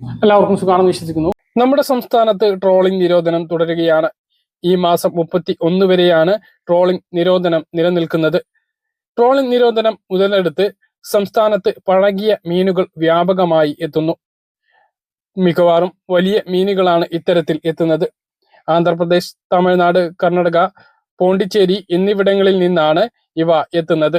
എല്ലാവർക്കും സുഖാണെന്ന് വിശ്വസിക്കുന്നു. നമ്മുടെ സംസ്ഥാനത്ത് ട്രോളിംഗ് നിരോധനം തുടരുകയാണ്. ഈ മാസം മുപ്പത്തി ഒന്ന് വരെയാണ് ട്രോളിംഗ് നിരോധനം നിലനിൽക്കുന്നത്. ട്രോളിംഗ് നിരോധനം മുതലെടുത്ത് സംസ്ഥാനത്ത് പഴകിയ മീനുകൾ വ്യാപകമായി എത്തുന്നു. മിക്കവാറും വലിയ മീനുകളാണ് ഇത്തരത്തിൽ എത്തുന്നത്. ആന്ധ്രാപ്രദേശ് തമിഴ്നാട് കർണാടക പോണ്ടിച്ചേരി എന്നിവിടങ്ങളിൽ നിന്നാണ് ഇവ എത്തുന്നത്.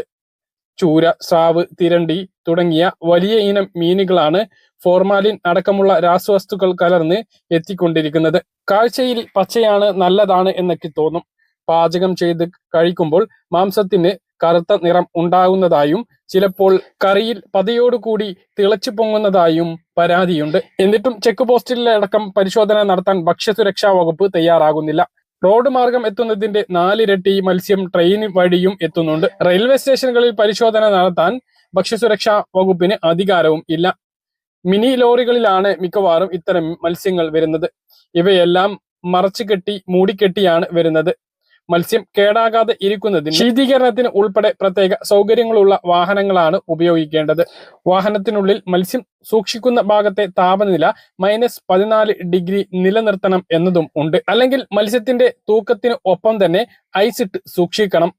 ചൂര സ്രാവ് തിരണ്ടി തുടങ്ങിയ വലിയ ഇനം മീനുകളാണ് ഫോർമാലിൻ അടക്കമുള്ള രാസവസ്തുക്കൾ കലർന്ന് എത്തിക്കൊണ്ടിരിക്കുന്നത്. കാഴ്ചയിൽ പച്ചയാണ് നല്ലതാണ് എന്നൊക്കെ തോന്നും. പാചകം ചെയ്ത് കഴിക്കുമ്പോൾ മാംസത്തിന് കറുത്ത നിറം ഉണ്ടാകുന്നതായും ചിലപ്പോൾ കറിയിൽ പതയോടുകൂടി തിളച്ചു പൊങ്ങുന്നതായും പരാതിയുണ്ട്. എന്നിട്ടും ചെക്ക് പോസ്റ്റിലടക്കം പരിശോധന നടത്താൻ ഭക്ഷ്യസുരക്ഷാ വകുപ്പ് തയ്യാറാകുന്നില്ല. റോഡ് മാർഗം എത്തുന്നതിന്റെ നാലിരട്ടി മത്സ്യം ട്രെയിൻ വഴിയും എത്തുന്നുണ്ട്. റെയിൽവേ സ്റ്റേഷനുകളിൽ പരിശോധന നടത്താൻ ഭക്ഷ്യസുരക്ഷാ വകുപ്പിന് അധികാരവും ഇല്ല. മിനി ലോറികളിലാണ് മിക്കവാറും ഇത്തരം മത്സ്യങ്ങൾ വരുന്നത്. ഇവയെല്ലാം മറച്ചു കെട്ടി മൂടിക്കെട്ടിയാണ് വരുന്നത്. മത്സ്യം കേടാകാതെ ഇരിക്കുന്നതിന് ശീതീകരണത്തിന് ഉൾപ്പെടെ പ്രത്യേക സൗകര്യങ്ങളുള്ള വാഹനങ്ങളാണ് ഉപയോഗിക്കേണ്ടത്. വാഹനത്തിനുള്ളിൽ മത്സ്യം സൂക്ഷിക്കുന്ന ഭാഗത്തെ താപനില മൈനസ് പതിനാല് ഡിഗ്രി നിലനിർത്തണം എന്നതും ഉണ്ട്. അല്ലെങ്കിൽ മത്സ്യത്തിന്റെ തൂക്കത്തിന് ഒപ്പം തന്നെ ഐസ് ഇട്ട് സൂക്ഷിക്കണം.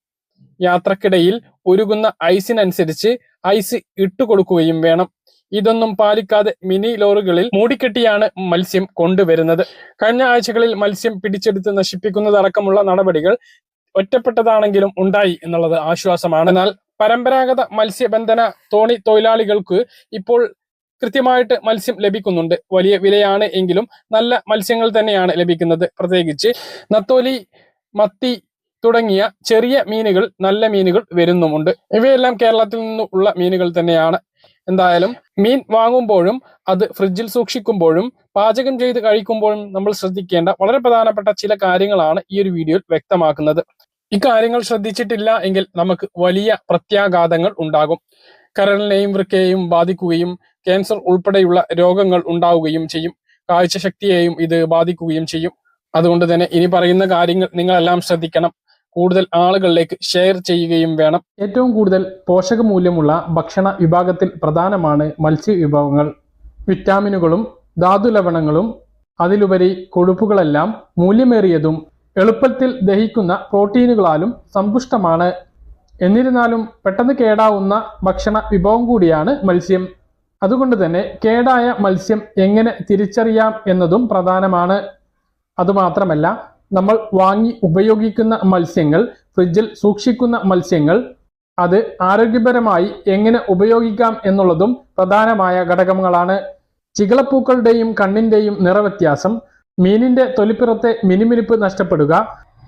യാത്രക്കിടയിൽ ഒരുകുന്ന ഐസിനനുസരിച്ച് ഐസ് ഇട്ടുകൊടുക്കുകയും വേണം. ഇതൊന്നും പാലിക്കാതെ മിനി ലോറികളിൽ മൂടിക്കെട്ടിയാണ് മത്സ്യം കൊണ്ടുവരുന്നത്. കഴിഞ്ഞ ആഴ്ചകളിൽ മത്സ്യം പിടിച്ചെടുത്ത് നശിപ്പിക്കുന്നതടക്കമുള്ള നടപടികൾ ഒറ്റപ്പെട്ടതാണെങ്കിലും ഉണ്ടായി എന്നുള്ളത് ആശ്വാസമാണ്. എന്നാൽ പരമ്പരാഗത മത്സ്യബന്ധന തോണി തൊഴിലാളികൾക്ക് ഇപ്പോൾ കൃത്യമായിട്ട് മത്സ്യം ലഭിക്കുന്നുണ്ട്. വലിയ വിലയാണ് എങ്കിലും നല്ല മത്സ്യങ്ങൾ തന്നെയാണ് ലഭിക്കുന്നത്. പ്രത്യേകിച്ച് നത്തോലി മത്തി തുടങ്ങിയ ചെറിയ മീനുകൾ നല്ല മീനുകൾ വരുന്നുമുണ്ട്. ഇവയെല്ലാം കേരളത്തിൽ നിന്നുള്ള മീനുകൾ തന്നെയാണ്. എന്തായാലും മീൻ വാങ്ങുമ്പോഴും അത് ഫ്രിഡ്ജിൽ സൂക്ഷിക്കുമ്പോഴും പാചകം ചെയ്ത് കഴിക്കുമ്പോഴും നമ്മൾ ശ്രദ്ധിക്കേണ്ട വളരെ പ്രധാനപ്പെട്ട ചില കാര്യങ്ങളാണ് ഈ ഒരു വീഡിയോയിൽ വ്യക്തമാക്കുന്നത്. ഇക്കാര്യങ്ങൾ ശ്രദ്ധിച്ചിട്ടില്ല എങ്കിൽ നമുക്ക് വലിയ പ്രത്യാഘാതങ്ങൾ ഉണ്ടാകും. കരളിനെയും വൃക്കയെയും ബാധിക്കുകയും ക്യാൻസർ ഉൾപ്പെടെയുള്ള രോഗങ്ങൾ ഉണ്ടാവുകയും ചെയ്യും. കാഴ്ചശക്തിയെയും ഇത് ബാധിക്കുകയും ചെയ്യും. അതുകൊണ്ട് തന്നെ ഇനി പറയുന്ന കാര്യങ്ങൾ നിങ്ങളെല്ലാം ശ്രദ്ധിക്കണം. കൂടുതൽ ആളുകളിലേക്ക് ഷെയർ ചെയ്യുകയും വേണം. ഏറ്റവും കൂടുതൽ പോഷകമൂല്യമുള്ള ഭക്ഷണ വിഭാഗത്തിൽ പ്രധാനമാണ് മത്സ്യ വിഭവങ്ങൾ വിറ്റാമിനുകളും ധാതുലവണങ്ങളും അതിലുപരി കൊഴുപ്പുകളെല്ലാം മൂല്യമേറിയതും എളുപ്പത്തിൽ ദഹിക്കുന്ന പ്രോട്ടീനുകളാലും സമ്പുഷ്ടമാണ്. എന്നിരുന്നാലും പെട്ടെന്ന് കേടാവുന്ന ഭക്ഷണ വിഭവം കൂടിയാണ് മത്സ്യം. അതുകൊണ്ട് തന്നെ കേടായ മത്സ്യം എങ്ങനെ തിരിച്ചറിയാം എന്നതും പ്രധാനമാണ്. അതുമാത്രമല്ല നമ്മൾ വാങ്ങി ഉപയോഗിക്കുന്ന മത്സ്യങ്ങൾ ഫ്രിഡ്ജിൽ സൂക്ഷിക്കുന്ന മത്സ്യങ്ങൾ അത് ആരോഗ്യപരമായി എങ്ങനെ ഉപയോഗിക്കാം എന്നുള്ളതും പ്രധാനമായ ഘടകങ്ങളാണ്. ചികളപ്പൂക്കളുടെയും കണ്ണിന്റെയും നിറവ്യത്യാസം മീനിന്റെ തൊലിപ്പുറത്തെ മിനിമിനിപ്പ് നഷ്ടപ്പെടുക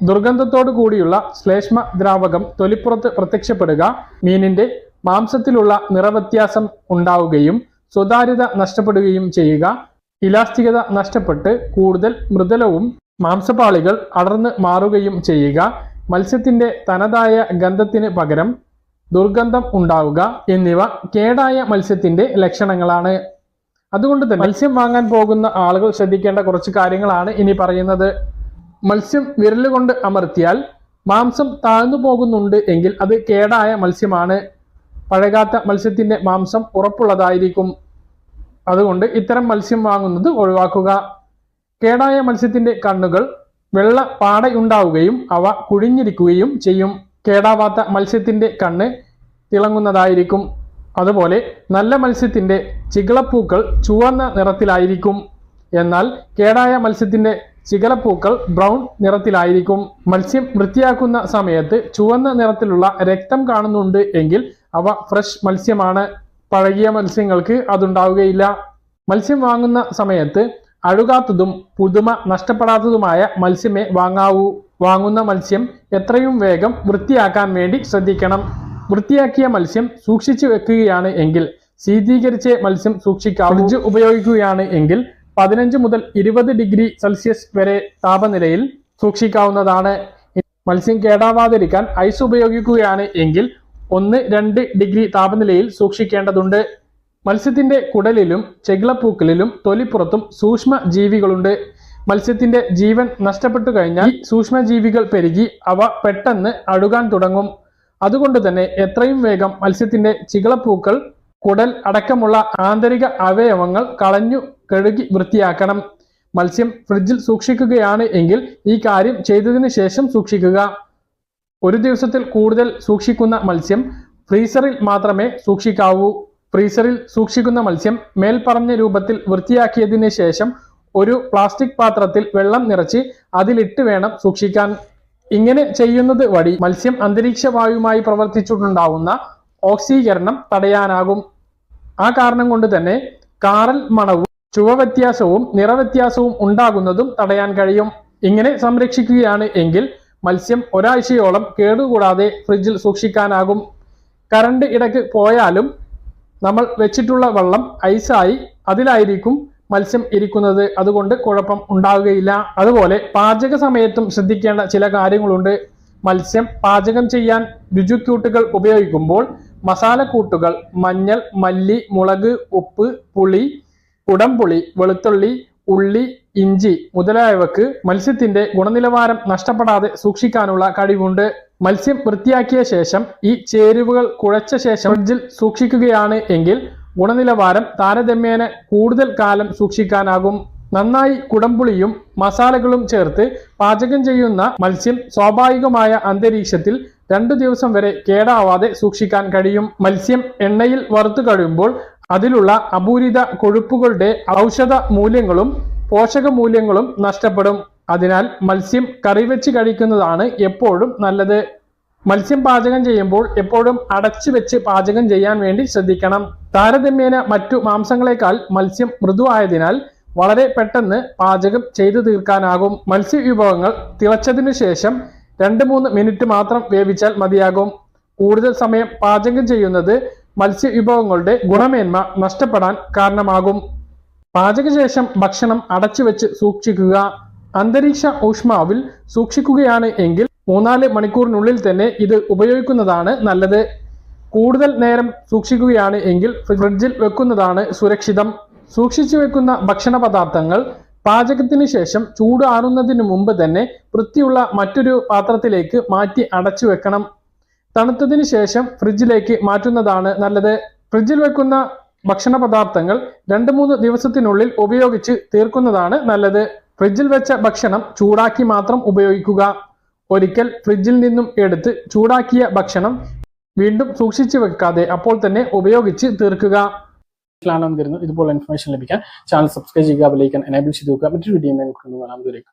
ദുർഗന്ധത്തോടു കൂടിയുള്ള ശ്ലേഷ്മ ദ്രാവകം തൊലിപ്പുറത്ത് പ്രത്യക്ഷപ്പെടുക മീനിന്റെ മാംസത്തിലുള്ള നിറവ്യത്യാസം ഉണ്ടാവുകയും സുതാര്യത നഷ്ടപ്പെടുകയും ചെയ്യുക ഇലാസ്തികത നഷ്ടപ്പെട്ട് കൂടുതൽ മൃദുലവും മാംസപാളികൾ അടർന്ന് മാറുകയും ചെയ്യുക. മത്സ്യത്തിന്റെ തനതായ ഗന്ധത്തിന് പകരം ദുർഗന്ധം ഉണ്ടാവുക എന്നിവ കേടായ മത്സ്യത്തിന്റെ ലക്ഷണങ്ങളാണ്. അതുകൊണ്ട് തന്നെ മത്സ്യം വാങ്ങാൻ പോകുന്ന ആളുകൾ ശ്രദ്ധിക്കേണ്ട കുറച്ച് കാര്യങ്ങളാണ് ഇനി പറയുന്നത്. മത്സ്യം വിരലുകൊണ്ട് അമർത്തിയാൽ മാംസം താഴ്ന്നു പോകുന്നുണ്ട് എങ്കിൽ അത് കേടായ മത്സ്യമാണ്. പഴകാത്ത മത്സ്യത്തിന്റെ മാംസം ഉറപ്പുള്ളതായിരിക്കും. അതുകൊണ്ട് ഇത്തരം മത്സ്യം വാങ്ങുന്നത് ഒഴിവാക്കുക. കേടായ മത്സ്യത്തിന്റെ കണ്ണുകൾ വെള്ള പാടയുണ്ടാവുകയും അവ കുഴിഞ്ഞിരിക്കുകയും ചെയ്യും. കേടാവാത്ത മത്സ്യത്തിന്റെ കണ്ണ് തിളങ്ങുന്നതായിരിക്കും. അതുപോലെ നല്ല മത്സ്യത്തിന്റെ ചികളപ്പൂക്കൾ ചുവന്ന നിറത്തിലായിരിക്കും. എന്നാൽ കേടായ മത്സ്യത്തിന്റെ ചികലപ്പൂക്കൾ ബ്രൗൺ നിറത്തിലായിരിക്കും. മത്സ്യം വൃത്തിയാക്കുന്ന സമയത്ത് ചുവന്ന നിറത്തിലുള്ള രക്തം കാണുന്നുണ്ട് എങ്കിൽ അവ ഫ്രഷ് മത്സ്യമാണ്. പഴകിയ മത്സ്യങ്ങൾക്ക് അതുണ്ടാവുകയില്ല. മത്സ്യം വാങ്ങുന്ന സമയത്ത് അഴുകാത്തതും പുതുമ നഷ്ടപ്പെടാത്തതുമായ മത്സ്യമേ വാങ്ങാവൂ. വാങ്ങുന്ന മത്സ്യം എത്രയും വേഗം വൃത്തിയാക്കാൻ വേണ്ടി ശ്രദ്ധിക്കണം. വൃത്തിയാക്കിയ മത്സ്യം സൂക്ഷിച്ചു വെക്കുകയാണ് എങ്കിൽ ശീതീകരിച്ച മത്സ്യം സൂക്ഷിക്കാം ഫ്രിഡ്ജ് ഉപയോഗിക്കുകയാണ് എങ്കിൽ പതിനഞ്ച് മുതൽ ഇരുപത് ഡിഗ്രി സെൽഷ്യസ് വരെ താപനിലയിൽ സൂക്ഷിക്കാവുന്നതാണ്. മത്സ്യം കേടാവാതിരിക്കാൻ ഐസ് ഉപയോഗിക്കുകയാണ് എങ്കിൽ ഒന്ന് രണ്ട് ഡിഗ്രി താപനിലയിൽ സൂക്ഷിക്കേണ്ടതുണ്ട്. മത്സ്യത്തിന്റെ കുടലിലും ചെകിളപ്പൂക്കളിലും തൊലിപ്പുറത്തും സൂക്ഷ്മ ജീവികളുണ്ട് മത്സ്യത്തിന്റെ ജീവൻ നഷ്ടപ്പെട്ടു കഴിഞ്ഞാൽ സൂക്ഷ്മജീവികൾ പെരുകി അവ പെട്ടെന്ന് അഴുകാൻ തുടങ്ങും. അതുകൊണ്ട് തന്നെ എത്രയും വേഗം മത്സ്യത്തിന്റെ ചികളപ്പൂക്കൾ കുടൽ അടക്കമുള്ള ആന്തരിക അവയവങ്ങൾ കളഞ്ഞു കഴുകി വൃത്തിയാക്കണം. മത്സ്യം ഫ്രിഡ്ജിൽ സൂക്ഷിക്കുകയാണ് എങ്കിൽ ഈ കാര്യം ചെയ്തതിനു ശേഷം സൂക്ഷിക്കുക. ഒരു ദിവസത്തിൽ കൂടുതൽ സൂക്ഷിക്കുന്ന മത്സ്യം ഫ്രീസറിൽ മാത്രമേ സൂക്ഷിക്കാവൂ. ഫ്രീസറിൽ സൂക്ഷിക്കുന്ന മത്സ്യം മേൽപ്പറഞ്ഞ രൂപത്തിൽ വൃത്തിയാക്കിയതിന് ശേഷം ഒരു പ്ലാസ്റ്റിക് പാത്രത്തിൽ വെള്ളം നിറച്ച് അതിലിട്ട് വേണം സൂക്ഷിക്കാൻ. ഇങ്ങനെ ചെയ്യുന്നത് വഴി മത്സ്യം അന്തരീക്ഷ വായുമായി പ്രവർത്തിച്ചിട്ടുണ്ടാവുന്ന ഓക്സീകരണം തടയാനാകും. ആ കാരണം കൊണ്ട് തന്നെ കാറൽ മണവും ചുവവ്യത്യാസവും നിറവ്യത്യാസവും ഉണ്ടാകുന്നതും തടയാൻ കഴിയും. ഇങ്ങനെ സംരക്ഷിക്കുകയാണ് എങ്കിൽ മത്സ്യം ഒരാഴ്ചയോളം കേടുകൂടാതെ ഫ്രിഡ്ജിൽ സൂക്ഷിക്കാനാകും. കറണ്ട് ഇടയ്ക്ക് പോയാലും നമ്മൾ വെച്ചിട്ടുള്ള വെള്ളം ഐസായി അതിലായിരിക്കും മത്സ്യം ഇരിക്കുന്നത്. അതുകൊണ്ട് കുഴപ്പം ഉണ്ടാവുകയില്ല. അതുപോലെ പാചക സമയത്തും ശ്രദ്ധിക്കേണ്ട ചില കാര്യങ്ങളുണ്ട്. മത്സ്യം പാചകം ചെയ്യാൻ രുചിക്കൂട്ടുകൾ ഉപയോഗിക്കുമ്പോൾ മസാലക്കൂട്ടുകൾ മഞ്ഞൾ മല്ലി മുളക് ഉപ്പ് പുളി കുടംപുളി വെളുത്തുള്ളി ഉള്ളി ഇഞ്ചി മുതലായവക്ക് മത്സ്യത്തിന്റെ ഗുണനിലവാരം നഷ്ടപ്പെടാതെ സൂക്ഷിക്കാനുള്ള കഴിവുണ്ട്. മത്സ്യം വൃത്തിയാക്കിയ ശേഷം ഈ ചേരുവകൾ കുഴച്ച ശേഷം ഫ്രിഡ്ജിൽ സൂക്ഷിക്കുകയാണ് എങ്കിൽ ഗുണനിലവാരം താരതമ്യേന കൂടുതൽ കാലം സൂക്ഷിക്കാനാകും. നന്നായി കുടംപുളിയും മസാലകളും ചേർത്ത് പാചകം ചെയ്യുന്ന മത്സ്യം സ്വാഭാവികമായ അന്തരീക്ഷത്തിൽ രണ്ടു ദിവസം വരെ കേടാവാതെ സൂക്ഷിക്കാൻ കഴിയും. മത്സ്യം എണ്ണയിൽ വറുത്തു കഴിയുമ്പോൾ അതിലുള്ള അപൂരിത കൊഴുപ്പുകളുടെ ഔഷധ മൂല്യങ്ങളും പോഷക മൂല്യങ്ങളും നഷ്ടപ്പെടും. അതിനാൽ മത്സ്യം കറിവെച്ച് കഴിക്കുന്നതാണ് എപ്പോഴും നല്ലത്. മത്സ്യം പാചകം ചെയ്യുമ്പോൾ എപ്പോഴും അടച്ചു വെച്ച് പാചകം ചെയ്യാൻ വേണ്ടി ശ്രദ്ധിക്കണം. താരതമ്യേന മറ്റു മാംസങ്ങളെക്കാൾ മത്സ്യം മൃദുവായതിനാൽ വളരെ പെട്ടെന്ന് പാചകം ചെയ്തു തീർക്കാനാകും. മത്സ്യ വിഭവങ്ങൾ തിളച്ചതിനു ശേഷം രണ്ട് മൂന്ന് മിനിറ്റ് മാത്രം വേവിച്ചാൽ മതിയാകും. കൂടുതൽ സമയം പാചകം ചെയ്യുന്നത് മത്സ്യ വിഭവങ്ങളുടെ ഗുണമേന്മ നഷ്ടപ്പെടാൻ കാരണമാകും. പാചകശേഷം ഭക്ഷണം അടച്ചു വെച്ച് സൂക്ഷിക്കുക. അന്തരീക്ഷ ഊഷ്മാവിൽ സൂക്ഷിക്കുകയാണ് എങ്കിൽ മൂന്നാൽ മണിക്കൂറിനുള്ളിൽ തന്നെ ഇത് ഉപയോഗിക്കുന്നതാണ് നല്ലത്. കൂടുതൽ നേരം സൂക്ഷിക്കുകയാണ് എങ്കിൽ ഫ്രിഡ്ജിൽ വെക്കുന്നതാണ് സുരക്ഷിതം. സൂക്ഷിച്ചു വെക്കുന്ന ഭക്ഷണ പദാർത്ഥങ്ങൾ പാചകത്തിന് ശേഷം ചൂടാറുന്നതിന് മുമ്പ് തന്നെ വൃത്തിയുള്ള മറ്റൊരു പാത്രത്തിലേക്ക് മാറ്റി അടച്ചു വെക്കണം തണുത്തതിന് ശേഷം ഫ്രിഡ്ജിലേക്ക് മാറ്റുന്നതാണ് നല്ലത്. ഫ്രിഡ്ജിൽ വെക്കുന്ന ഭക്ഷണ പദാർത്ഥങ്ങൾ രണ്ട് മൂന്ന് ദിവസത്തിനുള്ളിൽ ഉപയോഗിച്ച് തീർക്കുന്നതാണ് നല്ലത്. ഫ്രിഡ്ജിൽ വെച്ച ഭക്ഷണം ചൂടാക്കി മാത്രം ഉപയോഗിക്കുക. ഒരിക്കൽ ഫ്രിഡ്ജിൽ നിന്നും എടുത്ത് ചൂടാക്കിയ ഭക്ഷണം വീണ്ടും സൂക്ഷിച്ചു വെക്കാതെ അപ്പോൾ തന്നെ ഉപയോഗിച്ച് തീർക്കുക. ാണെന്ന് വന്നിരുന്നത് ഇതുപോലെ ഇൻഫർമേഷൻ ലഭിക്കാൻ. ചാനൽ സബ്സ്ക്രൈബ് ചെയ്യുക ബെലൈക്കൻ എനേബിൾ ചെയ്ത് വെക്കുക. മറ്റൊരു വീഡിയോ കാണാൻ ദൂരേക്ക്